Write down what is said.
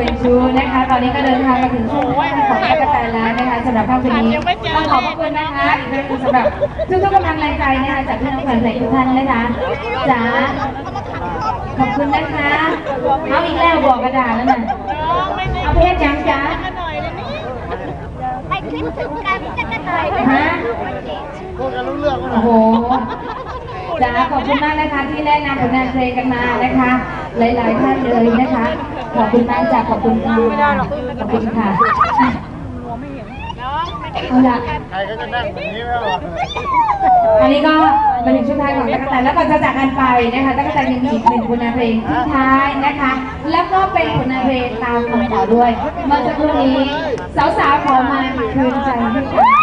เป็นชู้นะคะ ตอนนี้ก็เดินทางมาถึงช่วงท้ายของตะกแตแล้วนะคะสำหรับภาพนี้ต้องขอบพระคุณนะคะอีกครั้งหนึ่งสำหรับทุกๆกำลังแรงใจนะคะจากพี่น้องแฟนเพลงทุกท่านนะคะจ๋าขอบคุณนะคะเอาอีกแล้วบอกกระดาษแล้วน่ะเอาเพชรยังจ๋าไปคลิปถึงกันจะกันหน่อยฮะพูดกันรู้เรื่องโอ้โหจ๋าขอบคุณมากนะคะที่แนะนำผลงานเพลงกันมานะคะ หลายๆท่านเลยนะคะ ขอบคุณมากจ้ะขอบคุณค่ะขอบคุณค่ะเอาละใครก็จะนั่งแบบนี้แล้วอันนี้ก็มาถึงช่วงท้ายของตั๊กแตนแล้วก็จะจากกันไปนะคะตั๊กแตนยังมีอีกหนึ่งผลงานเพลงทิ้งท้ายนะคะ แล้วก็เป็นผลงานเพลงตามคำขอด้วยเมื่อสักครู่นี้สาวๆขอมาคืนใจให้กัน